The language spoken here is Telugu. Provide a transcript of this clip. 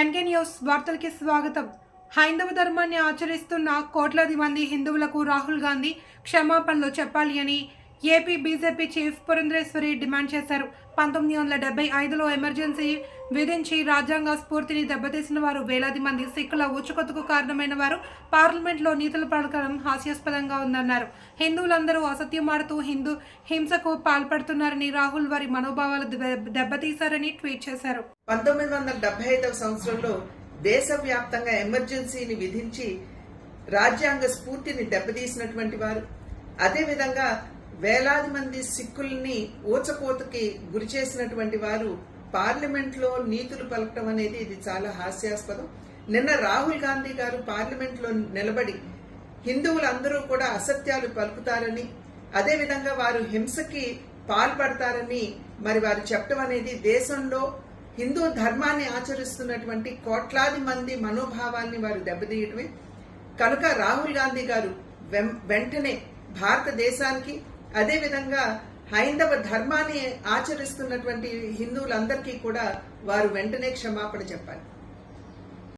ఎన్కే న్యూస్ వార్తలకి స్వాగతం. హైందవ ధర్మాన్ని ఆచరిస్తున్న కోట్లాది మంది హిందువులకు రాహుల్ గాంధీ క్షమాపణలు చెప్పాలి అని AP BJP chief Purandeswari demand చేశారు. పంతొమ్మిది వందల డెబ్బై ఐదులో ఎమర్జెన్సీ విధించి రాజ్యాంగ స్ఫూర్తిని దెబ్బతీసిన వారు వేలాది మంది సిక్కుల ఉచ్చుకొత్తుకు కారణమైన వారు. పార్లమెంట్లో నీతులు పలకడం హాస్యాస్పదంగా ఉందన్నారు. హిందువులందరూ అసత్యం ఆడుతూ హిందూ హింసకు పాల్పడుతున్నారని రాహుల్ వారి మనోభావాలు దెబ్బ- దెబ్బతీశారని ట్వీట్ చేశారు. పంతొమ్మిది వందల డెబ్బై ఐదవ సంవత్సరంలో దేశవ్యాప్తంగా ఎమర్జెన్సీని విధించి రాజ్యాంగ స్ఫూర్తిని దెబ్బతీసినటువంటి వారు. అదేవిధంగా వేలాది మంది సిక్కుల్ని ఊచకోతకి గురి చేసినటువంటి వారు పార్లమెంట్లో నీతులు పలకటం అనేది ఇది చాలా హాస్యాస్పదం. నిన్న రాహుల్ గాంధీ గారు పార్లమెంట్లో నిలబడి హిందువులందరూ కూడా అసత్యాలు పలుకుతారని అదేవిధంగా వారు హింసకి పాల్పడతారని మరి వారు చెప్పడం అనేది దేశంలో హిందూ ధర్మాన్ని ఆచరిస్తున్నటువంటి కోట్లాది మంది మనోభావాల్ని వారు దెబ్బతీయటమే. కనుక రాహుల్ గాంధీ గారు వెం- వెంటనే భారతదేశానికి అదేవిధంగా హైందవ ధర్మాన్ని ఆచరిస్తున్నటువంటి హిందువులందరికీ కూడా వారు వెంటనే క్షమాపణ చెప్పాలి.